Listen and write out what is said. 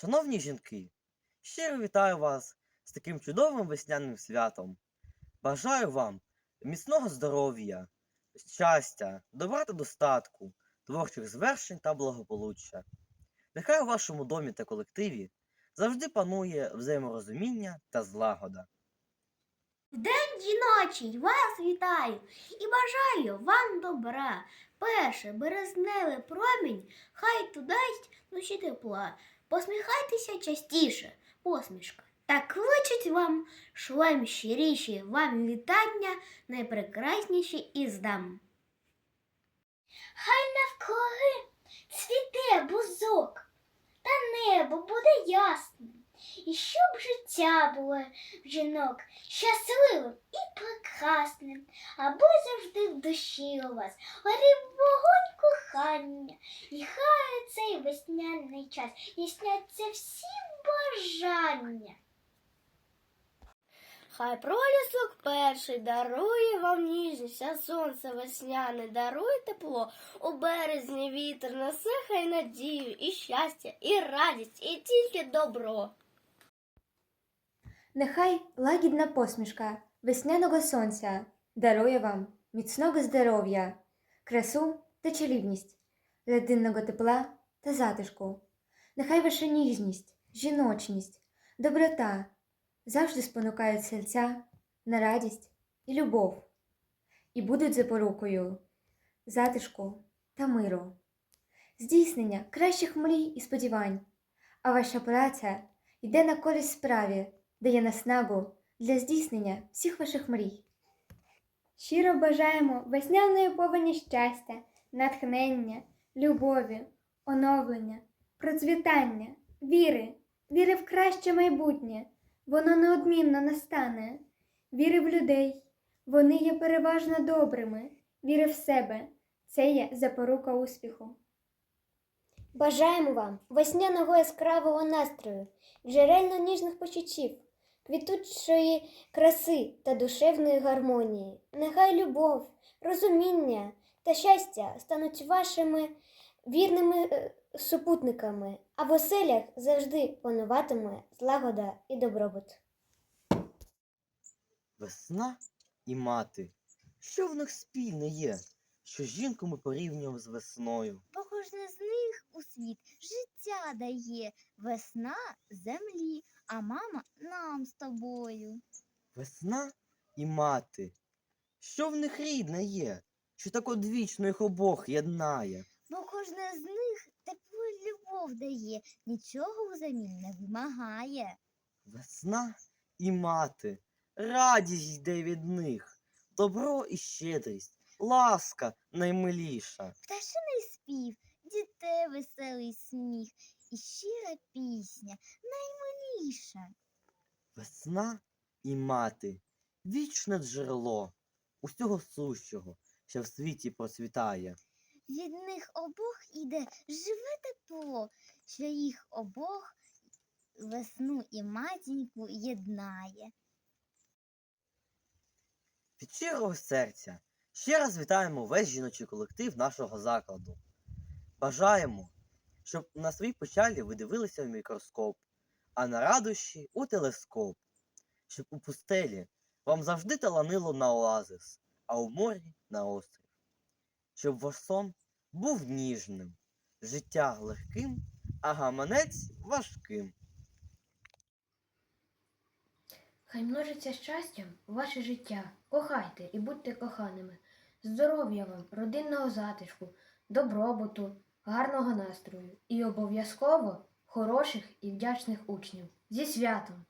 Шановні жінки, щиро вітаю вас з таким чудовим весняним святом. Бажаю вам міцного здоров'я, щастя, добра та достатку, творчих звершень та благополуччя. Нехай у вашому домі та колективі завжди панує взаєморозуміння та злагода. День жіночий вас вітаю і бажаю вам добра. Перше березневий промінь, хай ту дасть душі тепла. Посміхайтеся частіше, посмішка. Та кличуть вам шлем щиріші, вам вітання найпрекрасніші із дам. Хай навкруги цвіте бузок, та небо буде ясним. І щоб життя було в жінок щасливим і прекрасним, аби завжди в душі у вас горів вогонь кохання, і хай цей весняний час і сняться всі бажання. Хай пролісок перший дарує вам ніжність, а сонце весняне дарує тепло. У березні вітер несе хай надію, і щастя, і радість, і тільки добро. Нехай лагідна посмішка весняного сонця дарує вам міцного здоров'я, красу та чарівність, родинного тепла та затишку. Нехай ваша ніжність, жіночність, доброта завжди спонукають серця на радість і любов, і будуть запорукою затишку та миру, здійснення кращих мрій і сподівань, а ваша праця йде на користь справі дає наснагу для здійснення всіх ваших мрій. Щиро бажаємо весняної повені щастя, натхнення, любові, оновлення, процвітання, віри, віри в краще майбутнє, воно неодмінно настане, віри в людей, вони є переважно добрими, віри в себе, це є запорука успіху. Бажаємо вам весняного яскравого настрою, джерельно ніжних почуттів, квітучої краси та душевної гармонії. Нехай любов, розуміння та щастя стануть вашими вірними е, супутниками, а в оселях завжди пануватиме злагода і добробут. Весна і мати. Що в них спільне є, що жінку ми порівнюємо з весною? бо кожне з них у світ життя дає. Весна землі, а мама нам з тобою. Весна і мати. Що в них рідне є, що так одвічно їх обох єднає? Бо кожне з них теплу й любов дає, нічого взамін не вимагає. Весна і мати, радість йде від них, добро і щедрість, ласка наймиліша. Пташиний спів, дітей веселий сміх і щира пісня наймиліша. Весна і мати, вічне джерело усього сущого, що в світі процвітає. Від них обох іде живе тепло, що їх обох весну і матіньку єднає. Від щирого серця ще раз вітаємо весь жіночий колектив нашого закладу. Бажаємо, щоб на свої печалі ви дивилися в мікроскоп, а на радощі у телескоп, щоб у пустелі вам завжди таланило на оазис, а у морі на острів, щоб ваш сон був ніжним, життя легким, а гаманець важким. Хай множиться щастям ваше життя, кохайте і будьте коханими, здоров'я вам, родинного затишку, добробуту, гарного настрою і обов'язково хороших і вдячних учнів. Зі святом!